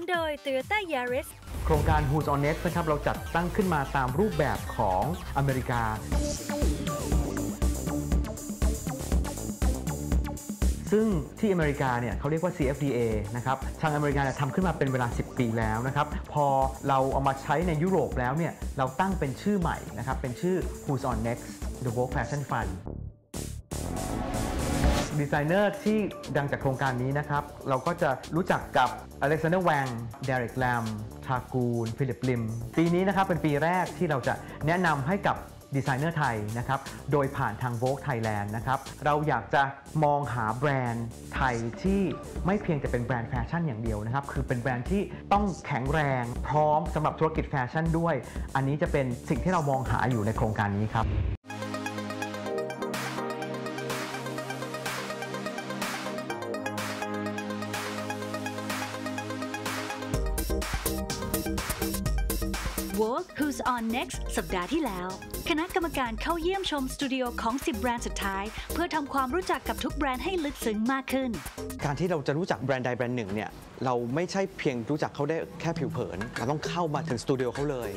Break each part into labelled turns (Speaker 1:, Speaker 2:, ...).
Speaker 1: นโดย Toyota Yaris
Speaker 2: โครงการ Who's on Next นะครับเราจัดตั้งขึ้นมาตามรูปแบบของอเมริกา ซึ่งที่อเมริกาเนี่ยเขาเรียกว่า CFDA นะครับ ทางอเมริกาทำขึ้นมาเป็นเวลา 10 ปีแล้วนะครับ พอเราเอามาใช้ในยุโรปแล้วเนี่ย เราตั้งเป็นชื่อใหม่นะครับ เป็นชื่อ Who's on Next The Vogue Fashion Fund ดีไซเนอร์ที่ดังจากโครงการนี้นะครับ เราก็จะรู้จักกับอเล็กซานเดอร์แวงเดริกแลมทากูล ฟิลิปลิม ปีนี้นะครับเป็นปีแรกที่เราจะแนะนำให้กับดีไซเนอร์ไทยนะครับ โดยผ่านทาง Vogue Thailand นะครับ เราอยากจะมองหาแบรนด์ไทยที่ไม่เพียงแต่เป็นแบรนด์แฟชั่นอย่างเดียวนะครับ คือเป็นแบรนด์ที่ต้องแข็งแรงพร้อมสำหรับธุรกิจแฟชั่นด้วย อันนี้จะเป็นสิ่งที่เรามองหาอยู่ในโครงการนี้ครับ
Speaker 1: Work Who's on Next สัปดาห์ที่แล้ว คณะกรรมการเข้าเยี่ยมชมสตูดิโอของ 10 แบรนด์สุดท้าย เพื่อทำความรู้จักกับทุกแบรนด์ให้ลึกซึ้งมากขึ้น
Speaker 3: การที่เราจะรู้จักแบรนด์ใดแบรนด์หนึ่งเนี่ยเราไม่ใช่เพียงรู้จักเขาได้แค่ผิวเผิน เราต้องเข้ามาถึงสตูดิโอเขาเลย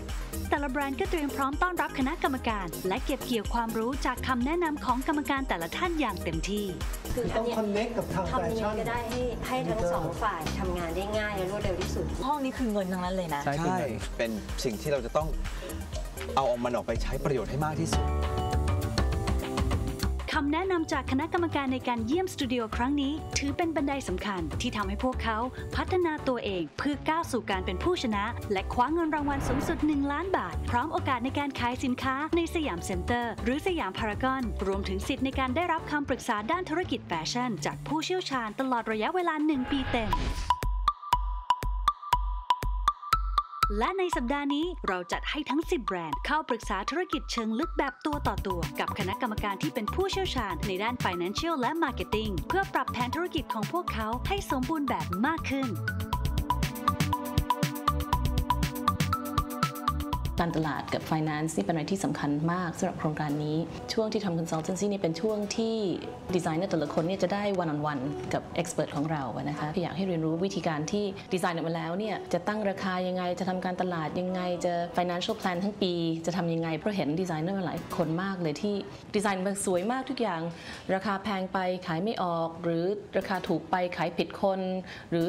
Speaker 1: แต่ละแบรนด์ก็เตรียมพร้อมต้อนรับคณะกรรมการ และเก็บเกี่ยวความรู้จากคำแนะนำของกรรมการแต่ละท่านอย่างเต็มที่
Speaker 4: คือต้องคอนเน็กกับทางแฟ
Speaker 5: ทำยังไง
Speaker 4: ชั่น
Speaker 5: ก็ได้ให้ให้ทั้งสองฝ่ายทำงานได้ง่ายและรวดเร็วที่สุด
Speaker 6: ห้องนี้คือเงินทั้งนั้นเลยนะ
Speaker 3: ใช่ เป็นสิ่งที่เราจะต้องเอาออกมันออกไปใช้ประโยชน์ให้มากที่สุด
Speaker 1: คำแนะนำจากคณะกรรมการในการเยี่ยมสตูดิโอครั้งนี้ ถือเป็นบันไดสำคัญที่ทำให้พวกเขาพัฒนาตัวเองเพื่อก้าวสู่การเป็นผู้ชนะ และคว้าเงินรางวัลสูงสุด 1 ล้านบาท พร้อมโอกาสในการขายสินค้าในสยามเซ็นเตอร์ หรือสยามพารากอน รวมถึงสิทธิ์ในการได้รับคำปรึกษาด้านธุรกิจแฟชั่น จากผู้เชี่ยวชาญตลอดระยะเวลา 1 ปีเต็ม และในสัปดาห์นี้เราจัดให้ทั้ง 10 แบรนด์เข้าปรึกษาธุรกิจเชิงลึกแบบตัวต่อตัว กับคณะกรรมการที่เป็นผู้เชี่ยวชาญในด้าน Financial และ Marketing เพื่อปรับแผนธุรกิจของพวกเขาให้สมบูรณ์แบบมากขึ้น
Speaker 6: การตลาดกับ Finance นี่เป็นอะไรที่สำคัญมากสำหรับโครงการนี้ ช่วงที่ทำ Consultancy นี่เป็นช่วงที่ดีไซเนอร์แต่ละคนเนี่ยจะได้ one on one กับ expert ของเราอะนะคะที่อยากให้เรียนรู้วิธีการที่ดีไซน์ออกมาแล้วเนี่ยจะตั้งราคายังไง จะทำการตลาดยังไง จะ financial plan ทั้งปี จะทำยังไง เพราะเห็นดีไซเนอร์หลายคนมากเลยที่ดีไซน์มันสวยมากทุกอย่าง ราคาแพงไปขายไม่ออก หรือราคาถูกไปขายผิดคน หรือ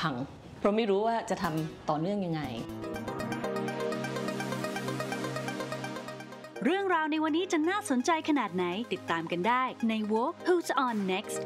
Speaker 6: พังเพราะไม่รู้ว่าจะทำต่อเนื่องยังไง
Speaker 1: เรื่องราวในวันนี้จะน่าสนใจขนาดไหนติดตามกันได้ใน Walk Who's on Next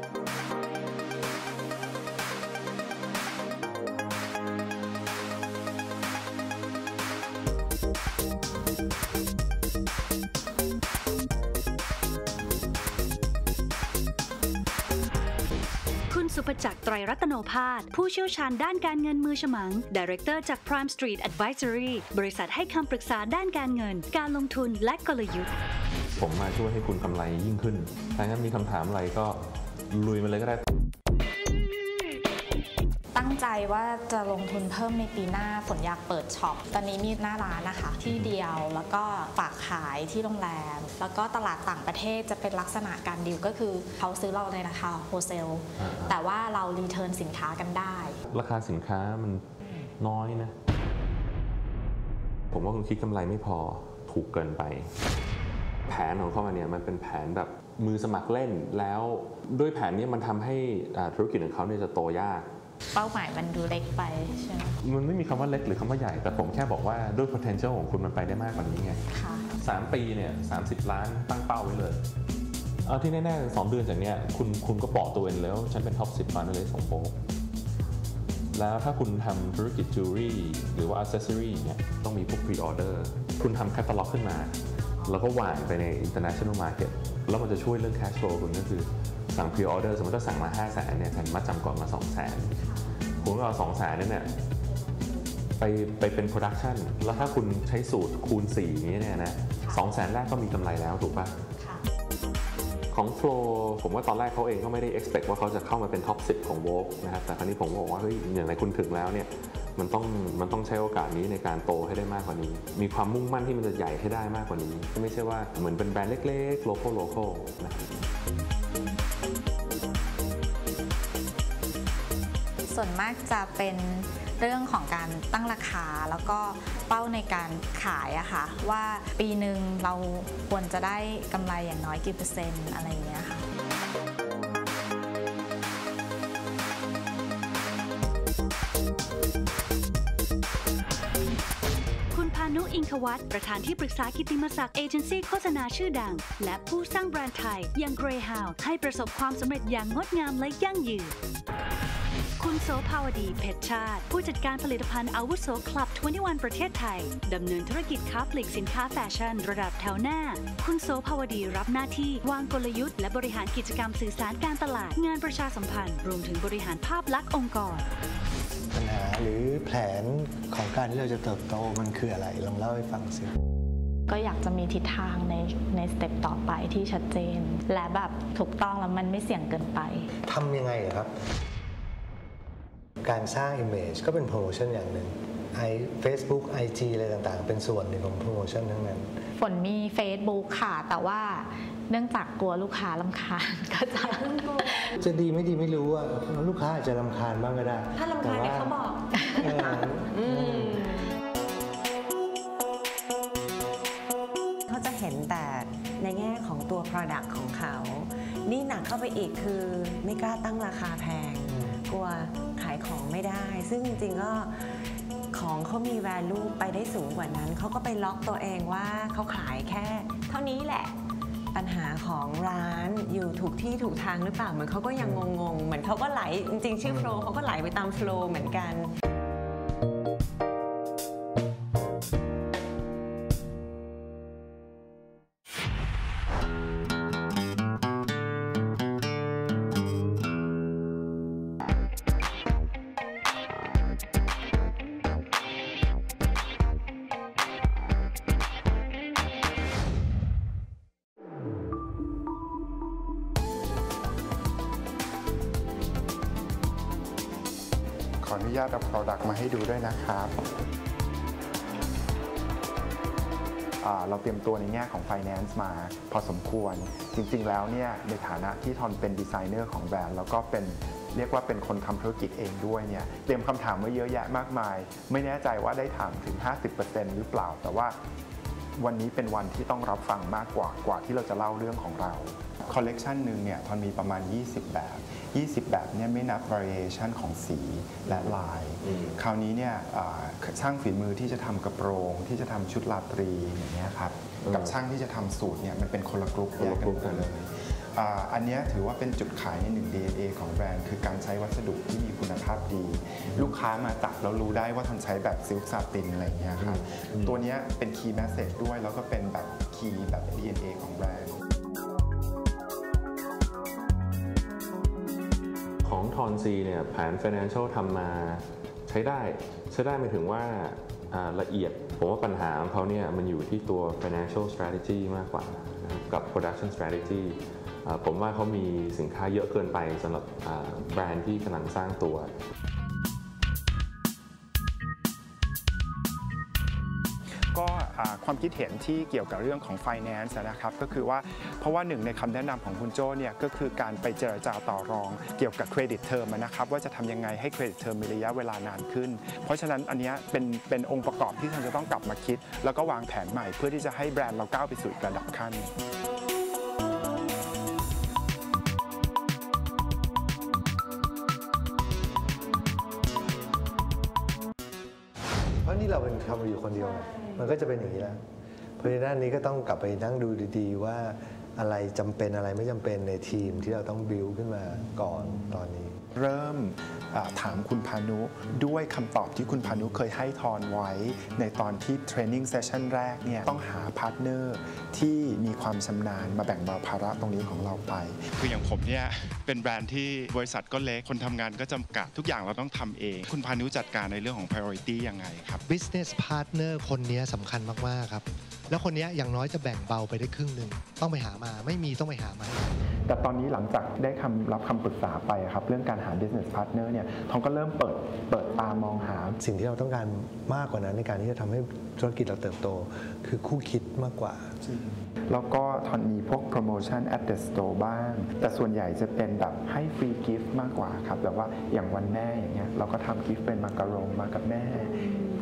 Speaker 1: สุภจักรไตรรัตโนภาสผู้เชี่ยวชาญด้านการเงินมือฉมังดีเรคเตอร์จาก Prime Street Advisory บริษัทให้คำปรึกษาด้านการเงิน การลงทุนและกลยุทธ์
Speaker 7: ผมมาช่วยให้คุณกำไรยิ่งขึ้นถ้างั้นมีคำถามอะไรก็ลุยมาเลยก็ได้
Speaker 8: งใจว่าจะลงทุนเพิ่มในปีหน้าฝนอยากเปิดช็อป ตอนนี้มีหน้าร้านนะคะ ที่เดียวแล้วก็ฝากขายที่โรงแรม แล้วก็ตลาดต่างประเทศจะเป็นลักษณะการดิวก็คือเขาซื้อเราในราคาโฮเซล
Speaker 7: อ่า
Speaker 8: แต่ว่าเรารีเทิร์นสินค้ากันได้
Speaker 7: ราคาสินค้ามันน้อยนะ ผมว่าคุณคิดกำไรไม่พอถูกเกินไป แผนของเขามาเนี่ยมันเป็นแผนแบบมือสมัครเล่นแล้วด้วยแผนเนี้มันทำให้อ่าธุรกิจของเขาเนี่ยจะโตยาก
Speaker 8: เป้าหมายมันดูเล็กไปใช่ไหม
Speaker 7: มันไม่มีคำว่าเล็กหรือคำว่าใหญ่ แต่ผมแค่บอกว่าด้วย potential ของคุณมันไปได้มากกว่านี้ไง
Speaker 8: ค่ะ
Speaker 7: สามปีเนี่ยสาล้านตั้งเป้าไว้เลย เอาที่แน่ๆสองเดือนจากเนี้ยคุณคุณก็บอกตัวเองแล้วฉันเป็นท็อปสิบฟันเลยของโป๊กแล้วถ้าคุณทำธุรกิจจูรี่หรือว่าอ c เซสซอรี่เนี่ยต้องมีพวกพรีออเดอร์คุณทำแคตตาล็อกขึ้นมา แล้วก็วางไปใน international market แล้วมันจะช่วยเรื่อง cash flow คุณก็คือ สั่งพรีออเดอร์สมมติถ้าสั่งมา5 0 0แสนเนี่ยแทนมัดจำก่อนมา 2 0 0แสนคุณก็เอา2 0 0แสนนั่นเนี่ยไปไปเป็นโปรดักชันแล้วถ้าคุณใช้สูตรคูณ 4 อย่างนี้เนี่ยนะสองแสนแรกก็มีกำไรแล้วถูกปะ
Speaker 8: ค่ะ
Speaker 7: ของ Flow ผมว่าตอนแรกเขาเองก็ไม่ได้ expect ว่าเขาจะเข้ามาเป็นท็อป 10 ของ v o g นะครับแต่คราวนี้ผมก็บอกว่าเฮ้ยอย่างไรคุณถึงแล้วเนี่ยมันต้องมันต้องใช้โอกาสนี้ในการโตให้ได้มากกว่านี้ มีความมุ่งมั่นที่มันจะใหญ่ให้ได้มากกว่านี้ ไม่ใช่ว่าเหมือนเป็นแบรนด์เล็กๆ local local นะครับ
Speaker 8: ส่วนมากจะเป็นเรื่องของการตั้งราคาแล้วก็เป้าในการขายอะค่ะว่าปีหนึ่งเราควรจะได้กำไรอย่างน้อยกี่เปอร์เซ็นต์อะไรอย่างเงี้ยค่ะ
Speaker 1: คุณพานุอิงควัตประธานที่ปรึกษากิตติมศักดิ์เอเจนซี่โฆษณาชื่อดัง และผู้สร้างแบรนด์ไทยอย่าง Greyhound ให้ประสบความสำเร็จอย่างงดงามและยั่งยืน คุณโสภาวดีเพชรชาติ ผู้จัดการผลิตภัณฑ์อาวุโสคลับ 21 ประเทศไทย ดำเนินธุรกิจค้าปลีกสินค้าแฟชั่น ระดับแถวหน้า คุณโสภาวดีรับหน้าที่วางกลยุทธ์และบริหารกิจกรรมสื่อสารการตลาด งานประชาสัมพันธ์ รวมถึงบริหารภาพลักษณ์องค์กร
Speaker 4: ปัญหาหรือแผนของการที่เราจะเติบโตมันคืออะไรลองเล่าให้ฟังสิ
Speaker 8: ก็อยากจะมีทิศทางในในสเต็ปต่อไปที่ชัดเจน และแบบถูกต้องแล้วมันไม่เสี่ยงเกินไป
Speaker 4: ทำยังไงอะครับ การสร้าง Image ก็เป็นโปรโมชั่นอย่างหนึ่งไอ Facebook IG อะไรต่างๆ เป็นส่วนหนึ่งของโปรโมชั่นทั้งนั้น
Speaker 8: ฝนมี Facebook ค่ะ แต่ว่าเนื่องจากกลัวลูกค้าลำคาญก็จะ
Speaker 4: จะดีไม่ดีไม่รู้อะลูกค้าอาจจะรำคาญบ้างก็ได้
Speaker 5: ถ้ารำคาญเนี่ยเขาบอก
Speaker 4: เอออืม
Speaker 5: เขาจะเห็นแต่ในแง่ของตัว Product ของเขา นี่หนักเข้าไปอีกคือไม่กล้าตั้งราคาแพง กลัวขายของไม่ได้ ซึ่งจริงๆก็ของเขามี value ไปได้สูงกว่านั้น เขาก็ไปล็อกตัวเองว่าเขาขายแค่ เท่านี้แหละ ปัญหาของร้านอยู่ถูกที่ถูกทางหรือเปล่า เหมือนเขาก็ยังงงๆ เหมือนเขาก็ไหล จริงๆ ชื่อโฟล์เขาก็ไหลไปตามโฟล์เหมือนกัน
Speaker 9: ออนุญาตเอา Product มาให้ดูด้วยนะครับเราเตรียมตัวในแง่ของ Finance มาพอสมควร จริงๆ แล้วเนี่ยในฐานะที่ทอนเป็นดีไซเนอร์ของแบรนด์แล้วก็เป็นเรียกว่าเป็นคนทำธุรกิจเองด้วยเนี่ยเตรียมคำถามไว้เยอะแยะมากมาย ไม่แน่ใจว่าได้ถามถึง 50%หรือเปล่า แต่ว่า วันนี้เป็นวันที่ต้องรับฟังมากกว่ากว่าที่เราจะเล่าเรื่องของเราคอลเลกชันหนึ่งเนี่ยทอนมีประมาณ 20 แบบ 20 แบบเนี่ยไม่นับ variation ของสีและลาย คราวนี้เนี่ยอ่าช่างฝีมือที่จะทำกระโปรงที่จะทำชุดราตรีอย่างเงี้ยครับกับช่างที่จะทำสูตรเนี่ยมันเป็นคนละกลุ่ม
Speaker 7: คน
Speaker 9: แย
Speaker 7: ละ
Speaker 9: ก
Speaker 7: กลุ่
Speaker 9: กัน
Speaker 7: ม
Speaker 9: ไปเลย อ่าอันเนี้ยถือว่าเป็นจุดขายในหนึ่ง DNA ของแบรนด์ คือการใช้วัสดุที่มีคุณภาพดี ลูกค้ามาจับแล้วรู้ได้ว่าทอนใช้แบบซิลค์ซาตินอะไรอย่างเงี้ยครับตัวเนี้ยเป็น key message ด้วย แล้วก็เป็นแบบ key แบบ DNA ของแบรนด์
Speaker 7: ของทอนซีเนี่ยแผน financial ทำมาใช้ได้ ใช้ได้หมายถึงว่าอ่าละเอียด ผมว่าปัญหาของเขาเนี่ยมันอยู่ที่ตัว financial strategy มากกว่านะครับกับ production strategy อ่า ผมว่าเขามีสินค้าเยอะเกินไปสำหรับแบรนด์ที่กำลังสร้างตัว
Speaker 9: ก็ความคิดเห็นที่เกี่ยวกับเรื่องของ finance นะครับก็คือว่าเพราะว่าหนึ่งในคำแนะนำของคุณโจ้เนี่ยก็คือการไปเจรจาต่อรองเกี่ยวกับเครดิตเทอมนะครับว่าจะทำยังไงให้เครดิตเทอมมีระยะเวลานานขึ้น เพราะฉะนั้นอันนี้เป็นเป็นองค์ประกอบที่ท่านจะต้องกลับมาคิด แล้วก็วางแผนใหม่เพื่อที่จะให้แบรนด์เราก้าวไปสู่ระดับขั้
Speaker 4: น เราเป็นทำอยู่คนเดียวไงมันก็จะเป็นอย่างนี้แล้วเพราะฉะนั้นอันนี้ก็ต้องกลับไปนั่งดูดีๆ ว่าอะไรจำเป็นอะไรไม่จำเป็นในทีมที่เราต้องบิวขึ้นมาก่อนตอนนี้
Speaker 9: เริ่มอ่า ถามคุณพานุด้วยคำตอบที่คุณพานุเคยให้ทอนไว้ ในตอนที่เทรนนิ่งเซสชันแรกเนี่ยต้องหาพาร์ทเนอร์ที่มีความชำนาญมาแบ่งเบาภาระตรงนี้ของเราไป
Speaker 10: คืออย่างผมเนี่ยเป็นแบรนด์ที่บริษัทก็เล็ก คนทำงานก็จำกัดทุกอย่างเราต้องทำเอง คุณพานุจัดการในเรื่องของ priority ยังไงครับ
Speaker 11: business partner คนนี้สำคัญมาก ๆ ครับ แล้วคนนี้อย่างน้อยจะแบ่งเบาไปได้ครึ่งหนึ่งต้องไปหามาไม่มีต้องไปหามาให้
Speaker 9: แต่ตอนนี้หลังจากได้คำรับคำปรึกษาไปอะครับเรื่องการหา business partner เนี่ยทองก็เริ่มเปิดเปิดตามองหา
Speaker 4: สิ่งที่เราต้องการมากกว่านั้นในการที่จะทำให้ธุรกิจเราเติบโต คือคู่คิดมากกว่า
Speaker 9: แล้วก็ทอนมีพวกโปรโมชั่น at the store บ้าง แต่ส่วนใหญ่จะเป็นแบบให้ฟรีกิฟต์มากกว่าครับแบบว่าอย่างวันแม่อย่างเงี้ยเราก็ทำกิฟต์เป็นมาการงมากับแม่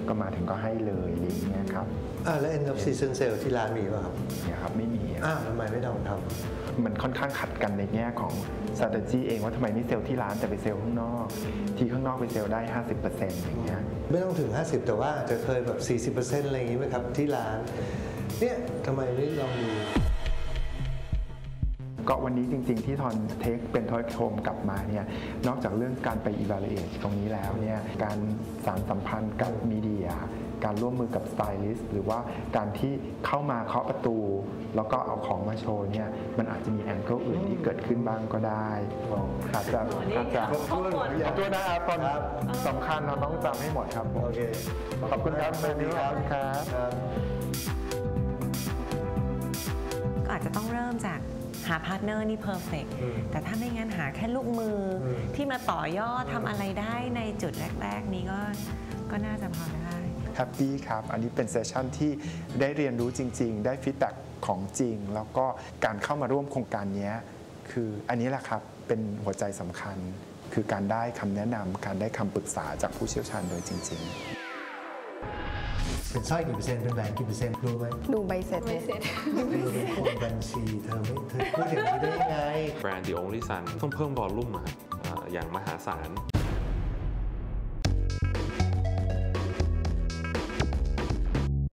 Speaker 9: ก็มาถึงก็ให้เลยอะไรอย่างเงี้ยครับ
Speaker 4: อ่าแล้ว end of season sale ที่ร้านมีป่ะครับ
Speaker 9: เนี่ยครับไม่มีอะ
Speaker 4: อ้าวทำไมไม่ทำทำ
Speaker 9: มันค่อนข้างขัดกันในแง่ของ strategy เองว่าทำไมไม่เซลล์ที่ร้านแต่ไปเซลล์ข้างนอก ที่ข้างนอกไปเซลล์ได้ 50%อย่างเงี้ย
Speaker 4: ไม่ต้องถึง 50 แต่ว่าจะเคยแบบ 40%อะไรอย่างนี้ไหมครับ ที่ร้าน เนี่ยทำไมไม่ลองดู
Speaker 9: ก็วันนี้จริง ๆ ที่ทอนเทคเป็นทอยโฮมกลับมาเนี่ยนอกจากเรื่องการไป evaluate ตรงนี้แล้วเนี่ยการสารสัมพันธ์กับมีเดียการร่วมมือกับสไตลิสต์หรือว่าการที่เข้ามาเคาะประตู แล้วก็เอาของมาโชว์เนี่ยมันอาจจะมีแองเกิลอื่นที่เกิดขึ้นบ้างก็ได้อาจจะอาจจะขอโทษนะครับตอนสำคัญเราต้องจำให้หมดครับผม
Speaker 4: โอเค
Speaker 9: ขอบคุณครับสวัสดีครับครับ
Speaker 5: ก็อาจจะต้องเริ่มจาก หาพาร์ทเนอร์นี่เพอร์เฟกแต่ถ้าไม่งั้นหาแค่ลูกมืออ
Speaker 4: ม
Speaker 5: ที่มาต่อยอดทำอะไรได้ในจุดแรก ๆ นี้ก็ก็น่าจะพอได้
Speaker 9: แฮปปี้ครับ อันนี้เป็นเซสชั่นที่ได้เรียนรู้จริง ๆ ได้ฟีดแบ็กของจริง แล้วก็การเข้ามาร่วมโครงการเนี้ยคืออันนี้แหละครับเป็นหัวใจสำคัญ คือการได้คำแนะนำการได้คำปรึกษาจากผู้เชี่ยวชาญโดยจริง ๆ
Speaker 4: เป็นสร้อยกี่เปอร์เซ็นต์เป็นแหวนกี่เปอร์เซ็นต์รู้ไหม
Speaker 12: ดูใบเสร็จเลย
Speaker 4: ดูเป็นคนบัญชีเธอไม่เธอพูดอย่างนี้ได้ยังไง
Speaker 7: แบรนด์ The Only Sun ต้องเพิ่มวอลลุ่มอะครับอ่าอย่างมหาศาล